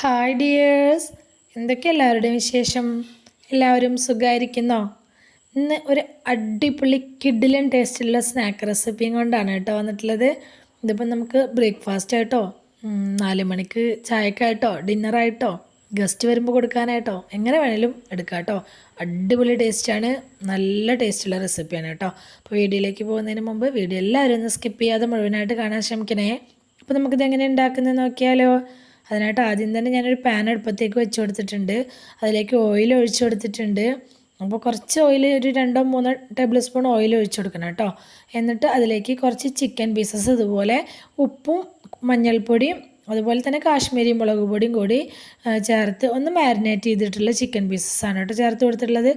Hi dears എന്തൊക്കെ എല്ലാവരുടെയും വിശേഷം? എല്ലാവരും സുഖമായിരിക്കുന്നോ ഇന്ന് ഒരു അടിപൊളി കിഡിലൻ ടേസ്റ്റുള്ള സ്നാക്ക് റെസിപ്പിയും കൊണ്ടാണ് കേട്ടോ വന്നിട്ടുള്ളത്. ഇതിപ്പോൾ നമുക്ക് ബ്രേക്ക്ഫാസ്റ്റ് ആയിട്ടോ നാല് മണിക്ക് ചായക്കായിട്ടോ ഡിന്നറായിട്ടോ ഗസ്റ്റ് വരുമ്പോൾ കൊടുക്കാനായിട്ടോ എങ്ങനെ വേണേലും എടുക്കാം കേട്ടോ. അടിപൊളി ടേസ്റ്റാണ് നല്ല ടേസ്റ്റുള്ള റെസിപ്പിയാണ് കേട്ടോ. അപ്പോൾ വീഡിയോയിലേക്ക് പോകുന്നതിന് മുമ്പ് വീഡിയോ എല്ലാവരും ഒന്ന് സ്കിപ്പ് ചെയ്യാതെ മുഴുവനായിട്ട് കാണാൻ ശ്രമിക്കണേ. അപ്പോൾ നമുക്കിത് എങ്ങനെ ഉണ്ടാക്കുന്നത് നോക്കിയാലോ. അതിനായിട്ട് ആദ്യം തന്നെ ഞാനൊരു പാൻ അടുപ്പത്തേക്ക് വെച്ച് കൊടുത്തിട്ടുണ്ട് അതിലേക്ക് ഓയിൽ ഒഴിച്ചു കൊടുത്തിട്ടുണ്ട്. അപ്പോൾ കുറച്ച് ഓയിൽ ഒരു രണ്ടോ മൂന്നോ ടേബിൾ സ്പൂൺ ഓയിൽ ഒഴിച്ചു കൊടുക്കണം കേട്ടോ. എന്നിട്ട് അതിലേക്ക് കുറച്ച് ചിക്കൻ പീസസ് ഇതുപോലെ ഉപ്പും മഞ്ഞൾപ്പൊടിയും അതുപോലെ തന്നെ കാശ്മീരി മുളക് പൊടിയും കൂടി ചേർത്ത് ഒന്ന് മാരിനേറ്റ് ചെയ്തിട്ടുള്ള ചിക്കൻ പീസസ് ആണ് കേട്ടോ ചേർത്ത് കൊടുത്തിട്ടുള്ളത്.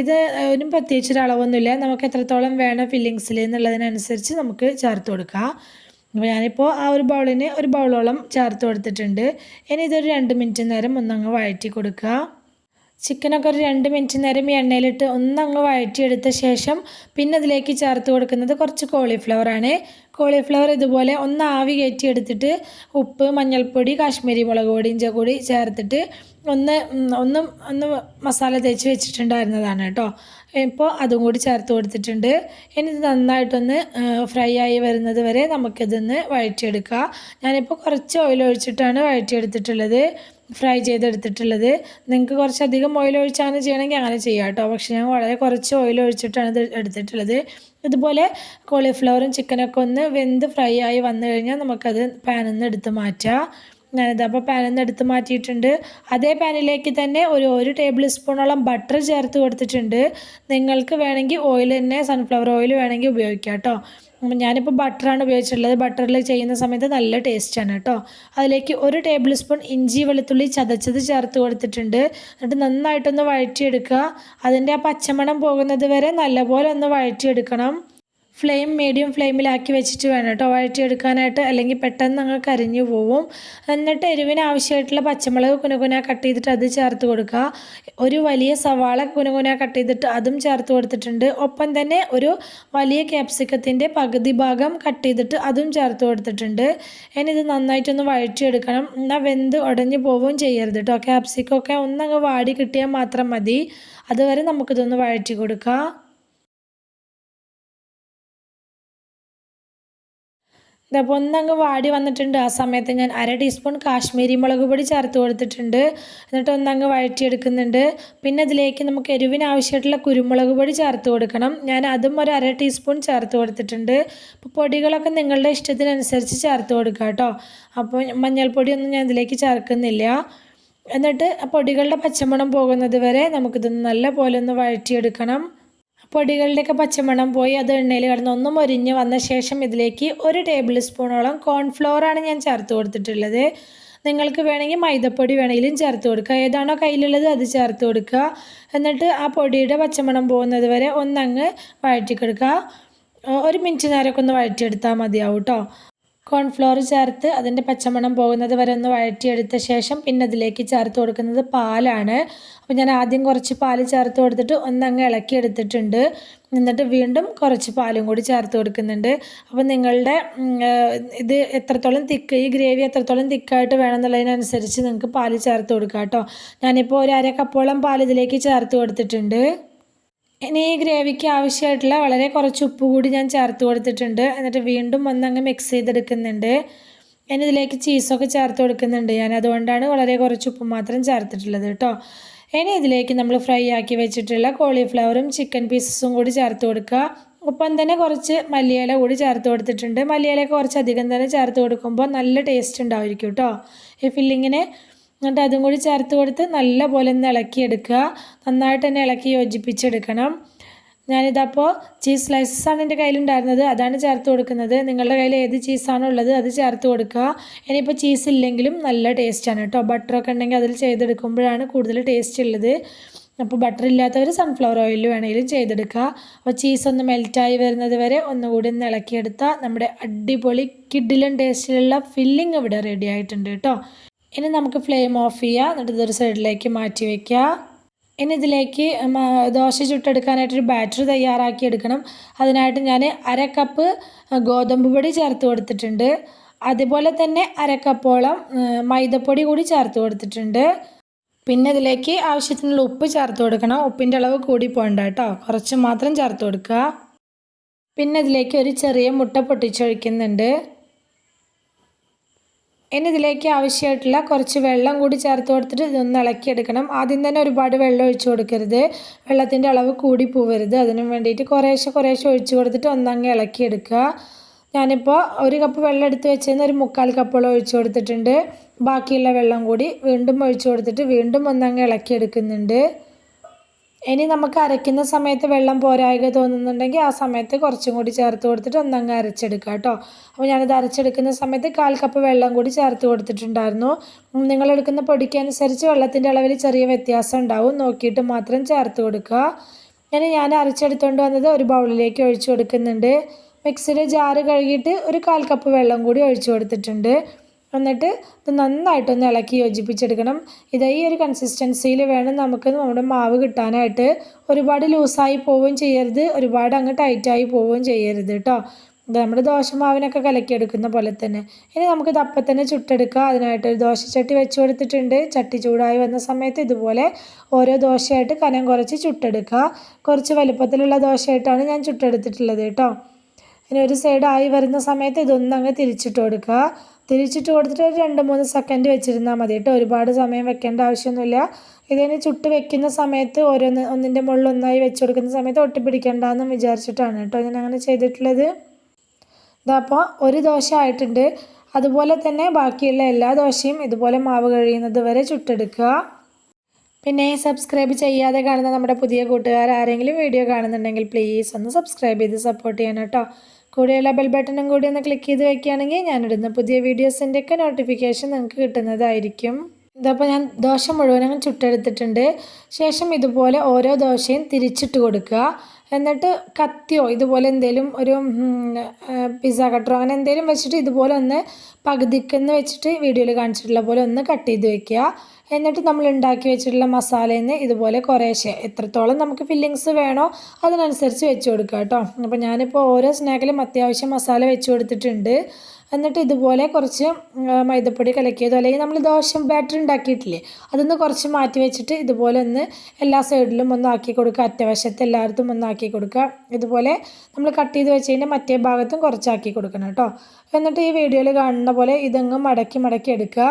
ഇത് ഒരു പ്രത്യേകിച്ചൊരു അളവൊന്നുമില്ല. നമുക്ക് എത്രത്തോളം വേണം ഫില്ലിങ്സിൽ എന്നുള്ളതിനനുസരിച്ച് നമുക്ക് ചേർത്ത് കൊടുക്കാം. അപ്പോൾ ഞാനിപ്പോൾ ആ ഒരു ബൗളിന് ഒരു ബൗളോളം ചേർത്ത് കൊടുത്തിട്ടുണ്ട്. ഇനി ഇതൊരു രണ്ട് മിനിറ്റ് നേരം ഒന്നങ്ങ് വഴറ്റി കൊടുക്കുക. ചിക്കനൊക്കെ ഒരു രണ്ട് മിനിറ്റ് നേരം ഈ എണ്ണയിലിട്ട് ഒന്നങ്ങ് വഴറ്റിയെടുത്ത ശേഷം പിന്നെ അതിലേക്ക് ചേർത്ത് കൊടുക്കുന്നത് കുറച്ച് കോളിഫ്ലവർ ആണ്. കോളിഫ്ലവർ ഇതുപോലെ ഒന്ന് ആവി കയറ്റി എടുത്തിട്ട് ഉപ്പ് മഞ്ഞൾപ്പൊടി കാശ്മീരി മുളക് പൊടി ഇഞ്ച ചേർത്തിട്ട് ഒന്ന് ഒന്ന് ഒന്ന് മസാല തേച്ച് വെച്ചിട്ടുണ്ടായിരുന്നതാണ് കേട്ടോ. ഇപ്പോൾ അതും കൂടി ചേർത്ത് കൊടുത്തിട്ടുണ്ട്. ഇനി ഇത് നന്നായിട്ടൊന്ന് ഫ്രൈ ആയി വരുന്നത് വരെ നമുക്കിതൊന്ന് വഴറ്റിയെടുക്കുക ഞാനിപ്പോൾ കുറച്ച് ഓയിൽ ഒഴിച്ചിട്ടാണ് വഴറ്റിയെടുത്തിട്ടുള്ളത് ഫ്രൈ ചെയ്തെടുത്തിട്ടുള്ളത്. നിങ്ങൾക്ക് കുറച്ചധികം ഓയിൽ ഒഴിച്ചാണ് ചെയ്യണമെങ്കിൽ അങ്ങനെ ചെയ്യാം കേട്ടോ. പക്ഷേ ഞാൻ വളരെ കുറച്ച് ഓയിൽ ഒഴിച്ചിട്ടാണ് ഇത് എടുത്തിട്ടുള്ളത്. ഇതുപോലെ കോളിഫ്ലവറും ചിക്കനൊക്കെ ഒന്ന് വെന്ത് ഫ്രൈ ആയി വന്നു കഴിഞ്ഞാൽ നമുക്കത് പാനിൽ നിന്ന് എടുത്ത് മാറ്റാം. ഞാനിത് അപ്പോൾ പാനിൽ എടുത്ത് മാറ്റിയിട്ടുണ്ട്. അതേ പാനിലേക്ക് തന്നെ ഒരു ഒരു ടേബിൾ സ്പൂണോളം ബട്ടർ ചേർത്ത് കൊടുത്തിട്ടുണ്ട്. നിങ്ങൾക്ക് വേണമെങ്കിൽ ഓയിൽ തന്നെ സൺഫ്ലവർ ഓയിൽ വേണമെങ്കിൽ ഉപയോഗിക്കാം കേട്ടോ. ഞാനിപ്പോൾ ബട്ടറാണ് ഉപയോഗിച്ചിട്ടുള്ളത്. ബട്ടറിൽ ചെയ്യുന്ന സമയത്ത് നല്ല ടേസ്റ്റാണ് കേട്ടോ. അതിലേക്ക് ഒരു ടേബിൾ സ്പൂൺ ഇഞ്ചി വെളുത്തുള്ളി ചതച്ചത് ചേർത്ത് കൊടുത്തിട്ടുണ്ട്. എന്നിട്ട് നന്നായിട്ടൊന്ന് വഴറ്റിയെടുക്കുക. അതിന്റെ ആ പച്ചമണം പോകുന്നത് വരെ നല്ലപോലെ ഒന്ന് വഴറ്റിയെടുക്കണം. ഫ്ലെയിം മീഡിയം ഫ്ലെയിമിലാക്കി വെച്ചിട്ട് വേണം കേട്ടോ. വഴറ്റിയെടുക്കാനായിട്ട് അല്ലെങ്കിൽ പെട്ടെന്ന് അങ്ങ് കരിഞ്ഞു പോവും. എന്നിട്ട് എരിവിന് ആവശ്യമായിട്ടുള്ള പച്ചമുളക് കുനുകുന കട്ട് ചെയ്തിട്ട് അത് ചേർത്ത് കൊടുക്കുക. ഒരു വലിയ സവാള കുനുകുന കട്ട് ചെയ്തിട്ട് അതും ചേർത്ത് കൊടുത്തിട്ടുണ്ട്. ഒപ്പം തന്നെ ഒരു വലിയ ക്യാപ്സിക്കത്തിന്റെ പകുതി ഭാഗം കട്ട് ചെയ്തിട്ട് അതും ചേർത്ത് കൊടുത്തിട്ടുണ്ട്. ഇനി ഇത് നന്നായിട്ടൊന്ന് വഴറ്റിയെടുക്കണം. എന്നാൽ വെന്ത് ഉടഞ്ഞു പോവുകയും ചെയ്യരുത് കേട്ടോ. ക്യാപ്സിക്കൊക്കെ ഒന്നങ്ങ് വാടി കിട്ടിയാൽ മാത്രം മതി. അതുവരെ നമുക്കിതൊന്ന് വഴറ്റി കൊടുക്കാം. ഇതപ്പോൾ ഒന്നങ്ങ് വാടി വന്നിട്ടുണ്ട്. ആ സമയത്ത് ഞാൻ അര ടീസ്പൂൺ കാശ്മീരി മുളക് പൊടി ചേർത്ത് കൊടുത്തിട്ടുണ്ട്. എന്നിട്ട് ഒന്നങ്ങ് വഴറ്റിയെടുക്കുന്നുണ്ട്. പിന്നെ അതിലേക്ക് നമുക്ക് എരിവിന് ആവശ്യമായിട്ടുള്ള കുരുമുളക് പൊടി ചേർത്ത് കൊടുക്കണം. ഞാൻ അതും ഒരു അര ടീസ്പൂൺ ചേർത്ത് കൊടുത്തിട്ടുണ്ട്. അപ്പോൾ പൊടികളൊക്കെ നിങ്ങളുടെ ഇഷ്ടത്തിനനുസരിച്ച് ചേർത്ത് കൊടുക്കുക കേട്ടോ. അപ്പോൾ മഞ്ഞൾപ്പൊടിയൊന്നും ഞാൻ ഇതിലേക്ക് ചേർക്കുന്നില്ല. എന്നിട്ട് പൊടികളുടെ പച്ചമണം പോകുന്നത് വരെ നമുക്കിതൊന്ന് നല്ല പോലെ ഒന്ന് വഴറ്റിയെടുക്കണം. പൊടികളുടെയൊക്കെ പച്ചമണം പോയി അത് എണ്ണയിൽ കിടന്ന് ഒന്ന് മൊരിഞ്ഞ് വന്ന ശേഷം ഇതിലേക്ക് ഒരു ടേബിൾ സ്പൂണോളം കോൺഫ്ലോറാണ് ഞാൻ ചേർത്ത് കൊടുത്തിട്ടുള്ളത്. നിങ്ങൾക്ക് വേണമെങ്കിൽ മൈദപ്പൊടി വേണമെങ്കിലും ചേർത്ത് കൊടുക്കുക ഏതാണോ കയ്യിലുള്ളത് അത് ചേർത്ത് കൊടുക്കുക. എന്നിട്ട് ആ പൊടിയുടെ പച്ചമണം പോകുന്നത് വരെ ഒന്നങ്ങ് വഴറ്റിക്കെടുക്കുക. ഒരു മിനിറ്റ് നേരമൊക്കെ ഒന്ന് വഴറ്റിയെടുത്താൽ മതിയാവും കേട്ടോ കോൺഫ്ലോർ ചേർത്ത് അതിന്റെ പച്ചമണം പോകുന്നത് വരെ ഒന്ന് വഴറ്റിയെടുത്ത ശേഷം പിന്നെ അതിലേക്ക് ചേർത്ത് കൊടുക്കുന്നത് പാലാണ്. അപ്പോൾ ഞാൻ ആദ്യം കുറച്ച് പാൽ ചേർത്ത് കൊടുത്തിട്ട് ഒന്നങ്ങ് ഇളക്കി എടുത്തിട്ടുണ്ട് എന്നിട്ട് വീണ്ടും കുറച്ച് പാലും കൂടി ചേർത്ത് കൊടുക്കുന്നുണ്ട്. അപ്പോൾ നിങ്ങളുടെ ഇത് എത്രത്തോളം തിക്ക് ഈ ഗ്രേവി എത്രത്തോളം തിക്കായിട്ട് വേണം എന്നുള്ളതിനനുസരിച്ച് നിങ്ങൾക്ക് പാൽ ചേർത്ത് കൊടുക്കാം കേട്ടോ. ഞാനിപ്പോൾ ഒരു അര കപ്പോളം പാൽ ഇതിലേക്ക് ചേർത്ത് കൊടുത്തിട്ടുണ്ട്. ഇനി ഈ ഗ്രേവിക്ക് ആവശ്യമായിട്ടുള്ള വളരെ കുറച്ച് ഉപ്പ് കൂടി ഞാൻ ചേർത്ത് കൊടുത്തിട്ടുണ്ട്. എന്നിട്ട് വീണ്ടും ഒന്നങ്ങ് മിക്സ് ചെയ്തെടുക്കുന്നുണ്ട്. ഞാൻ ഇതിലേക്ക് ചീസൊക്കെ ചേർത്ത് കൊടുക്കുന്നുണ്ട് ഞാൻ. അതുകൊണ്ടാണ് വളരെ കുറച്ച് ഉപ്പ് മാത്രം ചേർത്തിട്ടുള്ളത് കേട്ടോ. ഇനി ഇതിലേക്ക് നമ്മൾ ഫ്രൈ ആക്കി വെച്ചിട്ടുള്ള കോളിഫ്ലവറും ചിക്കൻ പീസസും കൂടി ചേർത്ത് കൊടുക്കുക. ഒപ്പം തന്നെ കുറച്ച് മല്ലിയില കൂടി ചേർത്ത് കൊടുത്തിട്ടുണ്ട്. മല്ലിയിലൊക്കെ കുറച്ച് അധികം തന്നെ ചേർത്ത് കൊടുക്കുമ്പോൾ നല്ല ടേസ്റ്റ് ഉണ്ടായിരിക്കും കേട്ടോ. ഈ ഫില്ലിങ്ങിന് എന്നിട്ട് അതും കൂടി ചേർത്ത് കൊടുത്ത് നല്ല പോലെ ഒന്ന് ഇളക്കിയെടുക്കുക. നന്നായിട്ട് തന്നെ ഇളക്കി യോജിപ്പിച്ചെടുക്കണം. ഞാനിതപ്പോൾ ചീസ് ആണ് എന്റെ കയ്യിലുണ്ടായിരുന്നത്. അതാണ് ചേർത്ത് കൊടുക്കുന്നത്. നിങ്ങളുടെ കയ്യിൽ ഏത് ചീസാണോ ഉള്ളത് അത് ചേർത്ത് കൊടുക്കുക. ഇനിയിപ്പോൾ ചീസ് ഇല്ലെങ്കിലും നല്ല ടേസ്റ്റാണ് കേട്ടോ. ബട്ടറൊക്കെ ഉണ്ടെങ്കിൽ അതിൽ ചെയ്തെടുക്കുമ്പോഴാണ് കൂടുതൽ ടേസ്റ്റ് ഉള്ളത്. അപ്പോൾ ബട്ടർ ഇല്ലാത്തവർ സൺഫ്ലവർ ഓയിൽ വേണമെങ്കിലും ചെയ്തെടുക്കുക. അപ്പോൾ ചീസ് ഒന്ന് മെൽറ്റായി വരുന്നത് വരെ ഒന്നുകൂടി ഒന്ന് ഇളക്കിയെടുത്താൽ നമ്മുടെ അടിപൊളി കിഡിലൻ ടേസ്റ്റിലുള്ള ഫില്ലിംഗ് ഇവിടെ റെഡി ആയിട്ടുണ്ട് കേട്ടോ. ഇനി നമുക്ക് ഫ്ലെയിം ഓഫ് ചെയ്യുക എന്നിട്ട് ഇതൊരു സൈഡിലേക്ക് മാറ്റി വയ്ക്കുക ഇനി ഇതിലേക്ക് ദോശ ചുട്ടെടുക്കാനായിട്ടൊരു ബാറ്റർ തയ്യാറാക്കി എടുക്കണം. അതിനായിട്ട് ഞാൻ അര കപ്പ് ഗോതമ്പ് പൊടി ചേർത്ത് കൊടുത്തിട്ടുണ്ട്. അതുപോലെ തന്നെ അരക്കപ്പോളം മൈദപ്പൊടി കൂടി ചേർത്ത് കൊടുത്തിട്ടുണ്ട്. പിന്നെ ഇതിലേക്ക് ആവശ്യത്തിനുള്ള ഉപ്പ് ചേർത്ത് കൊടുക്കണം. ഉപ്പിന്റെ അളവ് കൂടി പോകണ്ട കേട്ടോ. കുറച്ച് മാത്രം ചേർത്ത് കൊടുക്കുക. പിന്നെ ഇതിലേക്ക് ഒരു ചെറിയ മുട്ട പൊട്ടിച്ചൊഴിക്കുന്നുണ്ട്. ഇനി ഇതിലേക്ക് ആവശ്യമായിട്ടുള്ള കുറച്ച് വെള്ളം കൂടി ചേർത്ത് കൊടുത്തിട്ട് ഇതൊന്ന് ഇളക്കിയെടുക്കണം. ആദ്യം തന്നെ ഒരുപാട് വെള്ളം ഒഴിച്ചു കൊടുക്കരുത്. വെള്ളത്തിന്റെ അളവ് കൂടി പോവരുത്. അതിനു വേണ്ടിയിട്ട് കുറേശ്ശെ കുറേശ്ശെ ഒഴിച്ചു കൊടുത്തിട്ട് ഒന്നങ്ങ് ഇളക്കിയെടുക്കുക. ഞാനിപ്പോൾ ഒരു കപ്പ് വെള്ളം എടുത്ത് വെച്ചതിന് ഒരു മുക്കാൽ കപ്പോളം ഒഴിച്ചു കൊടുത്തിട്ടുണ്ട്. ബാക്കിയുള്ള വെള്ളം കൂടി വീണ്ടും ഒഴിച്ചു കൊടുത്തിട്ട് വീണ്ടും ഒന്നങ്ങ് ഇളക്കിയെടുക്കുന്നുണ്ട്. ഇനി നമുക്ക് അരയ്ക്കുന്ന സമയത്ത് വെള്ളം പോരായക തോന്നുന്നുണ്ടെങ്കിൽ ആ സമയത്ത് കുറച്ചും കൂടി ചേർത്ത് കൊടുത്തിട്ട് ഒന്നങ്ങ് അരച്ചെടുക്കുക കേട്ടോ. അപ്പോൾ ഞാനിത് അരച്ചെടുക്കുന്ന സമയത്ത് കാൽ കപ്പ് വെള്ളം കൂടി ചേർത്ത് കൊടുത്തിട്ടുണ്ടായിരുന്നു. നിങ്ങളെടുക്കുന്ന പൊടിക്കനുസരിച്ച് വെള്ളത്തിന്റെ അളവിൽ ചെറിയ വ്യത്യാസം ഉണ്ടാവും. നോക്കിയിട്ട് മാത്രം ചേർത്ത് കൊടുക്കുക. ഇനി ഞാൻ അരച്ചെടുത്തുകൊണ്ട് വന്നത് ഒരു ബൗളിലേക്ക് ഒഴിച്ചു കൊടുക്കുന്നുണ്ട്. മിക്സിയുടെ ജാറ് കഴുകിയിട്ട് ഒരു കാൽ കപ്പ് വെള്ളം കൂടി ഒഴിച്ചു കൊടുത്തിട്ടുണ്ട്. എന്നിട്ട് ഇത് നന്നായിട്ടൊന്ന് ഇളക്കി യോജിപ്പിച്ചെടുക്കണം. ഇത് ഈ ഒരു കൺസിസ്റ്റൻസിയിൽ വേണം നമുക്ക് നമ്മുടെ മാവ് കിട്ടാനായിട്ട്. ഒരുപാട് ലൂസായി പോവുകയും ചെയ്യരുത്. ഒരുപാട് അങ്ങ് ടൈറ്റായി പോവുകയും ചെയ്യരുത് കേട്ടോ നമ്മൾ ദോശമാവിനൊക്കെ കലക്കിയെടുക്കുന്ന പോലെ തന്നെ. ഇനി നമുക്കിത് അപ്പം തന്നെ ചുട്ടെടുക്കുക അതിനായിട്ട് ഒരു ദോശച്ചട്ടി വെച്ച് കൊടുത്തിട്ടുണ്ട്. ചട്ടി ചൂടായി വന്ന സമയത്ത് ഇതുപോലെ ഓരോ ദോശയായിട്ട് കനം കുറച്ച് ചുട്ടെടുക്കുക കുറച്ച് വലുപ്പത്തിലുള്ള ദോശയായിട്ടാണ് ഞാൻ ചുട്ടെടുത്തിട്ടുള്ളത് കേട്ടോ ഇനി ഒരു സൈഡ് ആയി വരുന്ന സമയത്ത് ഇതൊന്നങ്ങ് തിരിച്ചിട്ട് കൊടുക്കുക തിരിച്ചിട്ട് കൊടുത്തിട്ട് ഒരു രണ്ട് മൂന്ന് സെക്കൻഡ് വെച്ചിരുന്നാൽ മതി കേട്ടോ. ഒരുപാട് സമയം വെക്കേണ്ട ആവശ്യമൊന്നുമില്ല. ഇതിന് ചുട്ട് വെക്കുന്ന സമയത്ത് ഓരോന്ന് ഒന്നിന്റെ മുകളിൽ ഒന്നായി വെച്ച് കൊടുക്കുന്ന സമയത്ത് ഒട്ടിപ്പിടിക്കണ്ടെന്ന് വിചാരിച്ചിട്ടാണ് കേട്ടോ ഞാൻ അങ്ങനെ ചെയ്തിട്ടുള്ളത്. ഇതപ്പോൾ ഒരു ദോശ ആയിട്ടുണ്ട്. അതുപോലെ തന്നെ ബാക്കിയുള്ള എല്ലാ ദോശയും ഇതുപോലെ മാവ് കഴിയുന്നത് വരെ ചുട്ടെടുക്കുക. പിന്നെ സബ്സ്ക്രൈബ് ചെയ്യാതെ കാണുന്ന നമ്മുടെ പുതിയ കൂട്ടുകാർ ആരെങ്കിലും വീഡിയോ കാണുന്നുണ്ടെങ്കിൽ പ്ലീസ് ഒന്ന് സബ്സ്ക്രൈബ് ചെയ്ത് സപ്പോർട്ട് ചെയ്യണം കേട്ടോ കൂടെയുള്ള ബെൽ ബട്ടണും കൂടി ഒന്ന് ക്ലിക്ക് ചെയ്ത് വെക്കുകയാണെങ്കിൽ ഞാനിടുന്ന പുതിയ വീഡിയോസിന്റെയൊക്കെ നോട്ടിഫിക്കേഷൻ നിങ്ങൾക്ക് കിട്ടുന്നതായിരിക്കും. ഇതപ്പോൾ ഞാൻ ദോശ മുഴുവനും ചുട്ടെടുത്തിട്ടുണ്ട്. ശേഷം ഇതുപോലെ ഓരോ ദോശയും തിരിച്ചിട്ട് കൊടുക്കുക. എന്നിട്ട് കത്തിയോ ഇതുപോലെ എന്തെങ്കിലും ഒരു പിസ്സ കട്ടറോ അങ്ങനെ എന്തെങ്കിലും വെച്ചിട്ട് ഇതുപോലെ ഒന്ന് പകുതിക്കെന്ന് വെച്ചിട്ട് വീഡിയോയിൽ കാണിച്ചിട്ടുള്ള പോലെ ഒന്ന് കട്ട് ചെയ്ത് വെക്കുക. എന്നിട്ട് നമ്മൾ ഉണ്ടാക്കി വെച്ചിട്ടുള്ള മസാലയിൽ നിന്ന് ഇതുപോലെ കുറേശ്ശെ എത്രത്തോളം നമുക്ക് ഫില്ലിങ്സ് വേണോ അതിനനുസരിച്ച് വെച്ച് കൊടുക്കുക കേട്ടോ. അപ്പോൾ ഞാനിപ്പോൾ ഓരോ സ്നാക്കിലും അത്യാവശ്യം മസാല വെച്ച് കൊടുത്തിട്ടുണ്ട്. എന്നിട്ട് ഇതുപോലെ കുറച്ച് മൈദപ്പൊടി കലക്കിയതോ അല്ലെങ്കിൽ നമ്മൾ ദോശ ബാറ്റർ ഉണ്ടാക്കിയിട്ടില്ലേ അതൊന്ന് കുറച്ച് മാറ്റി വെച്ചിട്ട് ഇതുപോലെ ഒന്ന് എല്ലാ സൈഡിലും ഒന്ന് ആക്കി കൊടുക്കുക. അറ്റവശത്ത് എല്ലായിടത്തും ഒന്ന് ആക്കി കൊടുക്കുക. ഇതുപോലെ നമ്മൾ കട്ട് ചെയ്ത് വെച്ചതിന്റെ മറ്റേ ഭാഗത്തും കുറച്ചാക്കി കൊടുക്കണം കേട്ടോ. എന്നിട്ട് ഈ വീഡിയോയിൽ കാണുന്ന പോലെ ഇതങ്ങ് മടക്കി മടക്കി എടുക്കുക.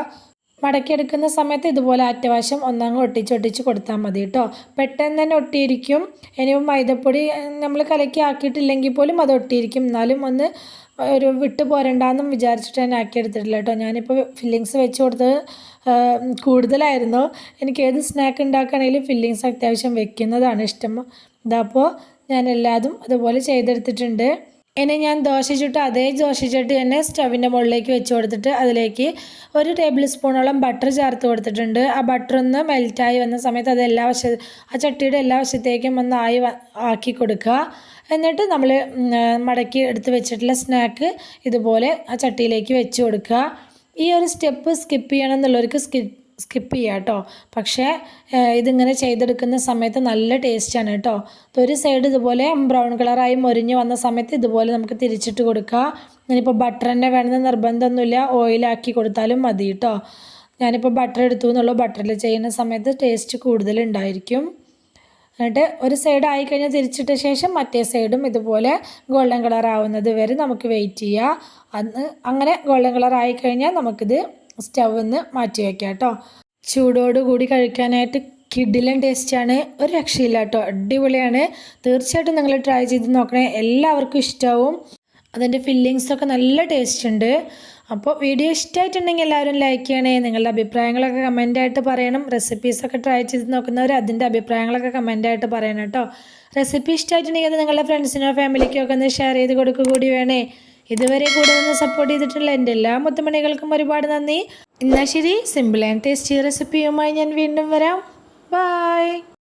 മടക്കിയെടുക്കുന്ന സമയത്ത് ഇതുപോലെ അറ്റവശം ഒന്നങ്ങ് ഒട്ടിച്ച് ഒട്ടിച്ച് കൊടുത്താൽ മതി കേട്ടോ. പെട്ടെന്ന് തന്നെ ഒട്ടിയിരിക്കും. ഇനി മൈദപ്പൊടി നമ്മൾ കലക്കി ആക്കിയിട്ടില്ലെങ്കിൽ പോലും അത് ഒട്ടിയിരിക്കും. എന്നാലും ഒന്ന് ഒരു വിട്ടു പോരണ്ടെന്നും വിചാരിച്ചിട്ട് ഞാൻ ആക്കി ആക്കിയെടുത്തിട്ടില്ല കേട്ടോ. ഞാനിപ്പോൾ ഫില്ലിങ്സ് വെച്ച് കൊടുത്തത് കൂടുതലായിരുന്നു. എനിക്ക് ഏത് സ്നാക്ക് ഉണ്ടാക്കുകയാണെങ്കിലും ഫില്ലിങ്സ് അത്യാവശ്യം വെക്കുന്നതാണ് ഇഷ്ടം. ഇതപ്പോൾ ഞാൻ എല്ലാതും അതുപോലെ ചെയ്തെടുത്തിട്ടുണ്ട്. ഇനി ഞാൻ ദോശ ചുട്ട് അതേ ദോശ ചട്ടി തന്നെ സ്റ്റവിന്റെ മുകളിലേക്ക് വെച്ച് കൊടുത്തിട്ട് അതിലേക്ക് ഒരു ടേബിൾ സ്പൂണോളം ബട്ടർ ചേർത്ത് കൊടുത്തിട്ടുണ്ട്. ആ ബട്ടർ ഒന്ന് മെൽറ്റായി വന്ന സമയത്ത് അത് എല്ലാ വശ ആ ചട്ടിയുടെ എല്ലാ വശത്തേക്കും ഒന്ന് ആയി ആക്കി കൊടുക്കുക. എന്നിട്ട് നമ്മൾ മടക്കി എടുത്ത് വെച്ചിട്ടുള്ള സ്നാക്ക് ഇതുപോലെ ആ ചട്ടിയിലേക്ക് വെച്ച് കൊടുക്കുക. ഈ ഒരു സ്റ്റെപ്പ് സ്കിപ്പ് ചെയ്യണം എന്നുള്ളവർക്ക് സ്കിപ്പ് സ്കിപ്പ് ചെയ്യാം കേട്ടോ. പക്ഷേ ഇതിങ്ങനെ ചെയ്തെടുക്കുന്ന സമയത്ത് നല്ല ടേസ്റ്റാണ് കേട്ടോ. ഒരു സൈഡ് ഇതുപോലെ ബ്രൗൺ കളറായി മൊരിഞ്ഞ് വന്ന സമയത്ത് ഇതുപോലെ നമുക്ക് തിരിച്ചിട്ട് കൊടുക്കുക ഇനിയിപ്പോൾ ബട്ടർ തന്നെ വേണമെന്ന് നിർബന്ധമൊന്നുമില്ല. ഓയിലാക്കി കൊടുത്താലും മതി കേട്ടോ. ഞാനിപ്പോൾ ബട്ടർ എടുത്തു എന്നുള്ളൂ. ബട്ടറിൽ ചെയ്യുന്ന സമയത്ത് ടേസ്റ്റ് കൂടുതലുണ്ടായിരിക്കും എന്നിട്ട് ഒരു സൈഡ് ആയിക്കഴിഞ്ഞാൽ തിരിച്ചിട്ട ശേഷം മറ്റേ സൈഡും ഇതുപോലെ ഗോൾഡൻ കളർ ആവുന്നത് വരെ നമുക്ക് വെയിറ്റ് ചെയ്യുക അന്ന് അങ്ങനെ ഗോൾഡൻ കളർ ആയിക്കഴിഞ്ഞാൽ നമുക്കിത് സ്റ്റൗവിൽ നിന്ന് മാറ്റി വയ്ക്കാം കേട്ടോ ചൂടോടുകൂടി കഴിക്കാനായിട്ട് കിഡിലൻ ടേസ്റ്റാണ് ഒരു രക്ഷയില്ല കേട്ടോ അടിപൊളിയാണ്. തീർച്ചയായിട്ടും നിങ്ങൾ ട്രൈ ചെയ്ത് നോക്കണേ. എല്ലാവർക്കും ഇഷ്ടമാവും അതിന്റെ ഫില്ലിങ്സൊക്കെ നല്ല ടേസ്റ്റ് ഉണ്ട്. അപ്പോൾ വീഡിയോ ഇഷ്ടമായിട്ടുണ്ടെങ്കിൽ എല്ലാവരും ലൈക്ക് ചെയ്യണേ. നിങ്ങളുടെ അഭിപ്രായങ്ങളൊക്കെ കമന്റായിട്ട് പറയണം. റെസിപ്പീസൊക്കെ ട്രൈ ചെയ്ത് നോക്കുന്നവർ അതിന്റെ അഭിപ്രായങ്ങളൊക്കെ കമന്റായിട്ട് പറയണം കേട്ടോ റെസിപ്പി ഇഷ്ടമായിട്ടുണ്ടെങ്കിൽ അത് നിങ്ങളുടെ ഫ്രണ്ട്സിനോ ഫാമിലിക്കോ ഒക്കെ ഒന്ന് ഷെയർ ചെയ്ത് കൊടുക്കുക കൂടി വേണേ. ഇതുവരെ കൂടെ നിന്ന് സപ്പോർട്ട് ചെയ്തിട്ടുള്ള എന്റെ എല്ലാ മുത്തുമണികൾക്കും ഒരുപാട് നന്ദി. എന്നാൽ ശരി സിമ്പിൾ ആൻഡ് ടേസ്റ്റി റെസിപ്പിയുമായി ഞാൻ വീണ്ടും വരാം. ബൈ